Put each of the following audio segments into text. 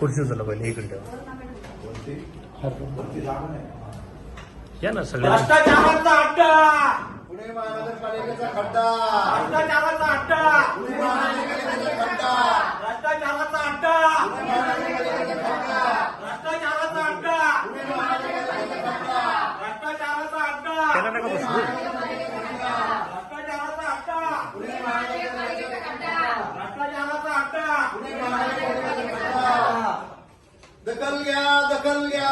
खुर्ची उचलला पहिले इकडे ठेवा या ना सगळ्या. भ्रष्टाचाराचा अड्डा पुणे महानगरपालिकेचा खड्डा! भ्रष्टाचाराचा अड्डा भ्ष्टाचाराचा अड्डा भ्रष्टाचाराचा अड्डा भ्रष्टाचाराचा अड्डा त्याला नका बसू भ्रष्टाचाराचा अड्डा भ्रष्टाचाराचा अड्डा दखल घ्या दखल घ्या.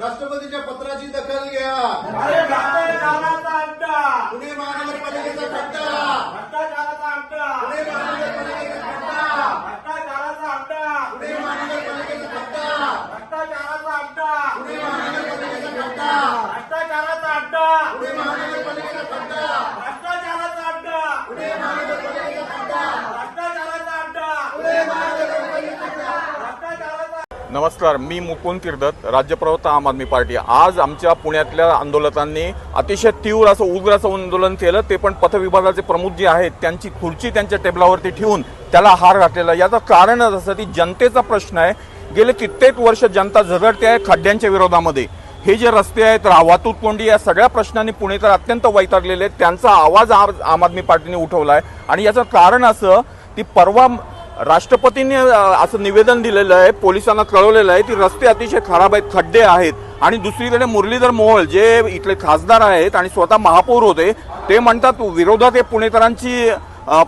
राष्ट्रपतीच्या पत्राची दखल घ्या अरे भ्रष्टाचाराचा अड्डा पुणे महानगरपालिकेचा खड्डा भ्रष्टाचाराचा अड्डा पुणे महानगरपालिकेचा खड्डा भ्रष्टाचाराचा अड्डा पुणे महानगरपालिकेचा खड्डा भ्रष्टाचाराचा अड्डा पुणे महानगरपालिकेचा खड्डा भ्रष्टाचाराचा अड्डा पुणे महानगरपालिकेचा खड्डा भ्रष्टाचाराचा अड्डा पुणे महानगरपालिकेचा खड्डा भ्रष्टाचाराचा अड्डा पुणे महानगरपालिकेचा भ्रष्टाचाराचा नमस्कार मी मुकुंद किर्दत राज्यप्रवक्ता आम आदमी पार्टी. आज आमच्या पुण्यातल्या आंदोलकांनी अतिशय तीव्र असं उग्र असं आंदोलन केलं. ते पण पथविभागाचे प्रमुख जे आहेत त्यांची खुर्ची त्यांच्या टेबलावरती ठेवून त्याला हार घातलेला. याचं कारणच असं की जनतेचा प्रश्न आहे गेले कित्येक वर्ष जनता झगडते आहे खड्ड्यांच्या विरोधामध्ये. हे जे रस्ते आहेत वाहतूक कोंडी या सगळ्या प्रश्नांनी पुणेकर अत्यंत वैतागलेले आहेत. त्यांचा आवाज आम आदमी पार्टीने उठवला आहे आणि याचं कारण असं ती परवा राष्ट्रपतींनी असं निवेदन दिलेलं आहे पोलिसांना कळवलेलं आहे की रस्ते अतिशय खराब आहेत खड्डे आहेत. आणि दुसरीकडे मुरलीधर मोहोळ जे इथले खासदार आहेत आणि स्वतः महापौर होते ते म्हणतात विरोधात हे पुणेकरांची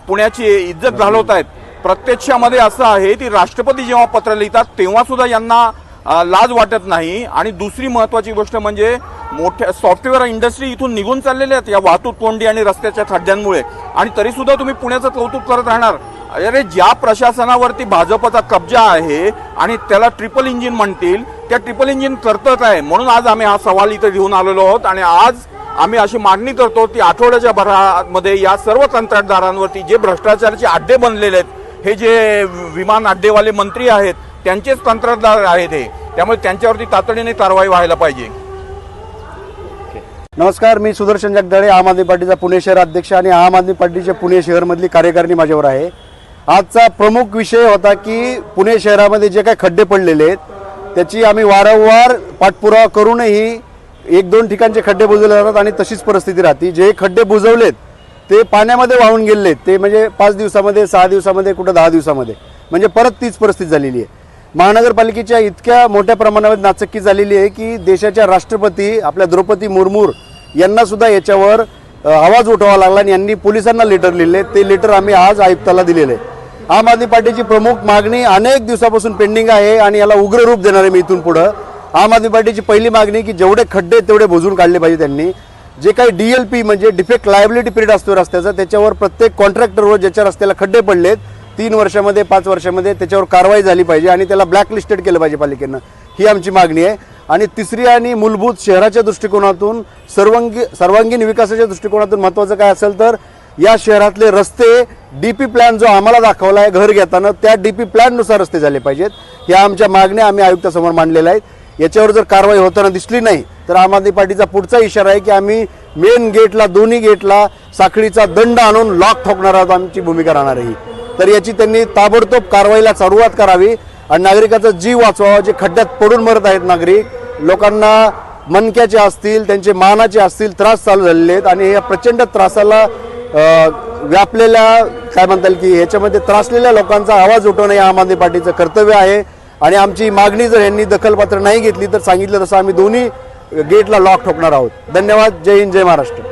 पुण्याची इज्जत घालवत आहेत. प्रत्यक्षामध्ये असं आहे की राष्ट्रपती जेव्हा पत्र लिहितात तेव्हा सुद्धा यांना लाज वाटत नाही. आणि दुसरी महत्वाची गोष्ट म्हणजे मोठ्या सॉफ्टवेअर इंडस्ट्री इथून निघून चाललेल्या आहेत या वाहतूक कोंडी आणि रस्त्याच्या खड्ड्यांमुळे. आणि तरीसुद्धा तुम्ही पुण्याचं कौतुक करत राहणार. अरे ज्या प्रशासनावरती भाजपचा कब्जा आहे आणि त्याला ट्रिपल इंजिन म्हणतील त्या ट्रिपल इंजिन करतच आहे. म्हणून आज आम्ही हा सवाल इथं घेऊन आलेलो आहोत आणि आज आम्ही अशी मागणी करतो की आठवड्याच्या भरामध्ये या सर्व कंत्राटदारांवरती जे भ्रष्टाचाराचे अड्डे बनलेले आहेत हे जे विमान अड्डेवाले मंत्री आहेत त्यांचेच कंत्राटदार आहेत हे. त्यामुळे त्यांच्यावरती तातडीने कारवाई व्हायला पाहिजे. नमस्कार मी सुदर्शन जगदाळे आम आदमी पार्टीचा पुणे शहर अध्यक्ष आणि आम आदमी पार्टीच्या पुणे शहरमधली कार्यकारिणी माझ्यावर आहे. आजचा प्रमुख विषय होता की पुणे शहरामध्ये जे काही खड्डे पडलेले आहेत त्याची आम्ही वारंवार पाठपुरावा करूनही एक दोन ठिकाणचे खड्डे बुजवले जातात आणि तशीच परिस्थिती राहते. जे खड्डे बुजवलेत ते पाण्यामध्ये वाहून गेलेत ते म्हणजे पाच दिवसामध्ये सहा दिवसामध्ये कुठं दहा दिवसामध्ये. म्हणजे परत तीच परिस्थिती झालेली आहे. महानगरपालिकेच्या इतक्या मोठ्या प्रमाणावर नाचक्की झालेली आहे की देशाच्या राष्ट्रपती आपल्या द्रौपदी मुर्मू यांनासुद्धा याच्यावर आवाज उठवावा लागला आणि यांनी पोलिसांना लेटर लिहिले. ते लेटर आम्ही आज आयुक्ताला दिलेले. आहे आम आदमी पार्टीची प्रमुख मागणी अनेक दिवसापासून पेंडिंग आहे आणि याला उग्र रूप देणार आहे मी इथून पुढं. आम आदमी पार्टीची पहिली मागणी की जेवढे खड्डे तेवढे बुजून काढले पाहिजे त्यांनी. जे काही डीएलपी म्हणजे डिफेक्ट लायबिलिटी पिरियड असतो रस्त्याचा त्याच्यावर प्रत्येक कॉन्ट्रॅक्टरवर ज्याच्या रस्त्याला खड्डे पडलेत तीन वर्षामध्ये पाच वर्षामध्ये त्याच्यावर कारवाई झाली पाहिजे आणि त्याला ब्लॅकलिस्टेड केलं पाहिजे पालिकेनं. ही आमची मागणी आहे. आणि तिसरी आणि मूलभूत शहराच्या दृष्टिकोनातून सर्वांगी सर्वांगीण विकासाच्या दृष्टिकोनातून महत्त्वाचं काय असेल तर या शहरातले रस्ते डी पी प्लॅन जो आम्हाला दाखवला आहे घर घेताना त्या डी पी प्लॅननुसार रस्ते झाले पाहिजेत या आमच्या मागण्या आम्ही आयुक्तासमोर मांडलेल्या आहेत याच्यावर जर कारवाई होताना दिसली नाही तर आम आदमी पार्टीचा पुढचा इशारा आहे की आम्ही मेन गेटला दोन्ही गेटला साखळीचा दंड आणून लॉक ठोकणार आहोत आमची भूमिका राहणार आहे ही. तर याची त्यांनी ताबडतोब कारवाईला सुरुवात करावी आणि नागरिकाचा जीव वाचवावा जे खड्ड्यात पडून मरत आहेत नागरिक लोकांना मनक्याचे असतील त्यांचे मानाचे असतील त्रास चालू झालेले आहेत आणि या प्रचंड त्रासाला व्यापलेल्या काय म्हणता येईल की ह्याच्यामध्ये त्रासलेल्या लोकांचा आवाज उठवणं हे आम आदमी पार्टीचं कर्तव्य आहे. आणि आमची मागणी जर यांनी दखलपात्र नाही घेतली तर सांगितलं तसं आम्ही दोन्ही गेटला लॉक ठोकणार आहोत. धन्यवाद. जय हिंद जय महाराष्ट्र.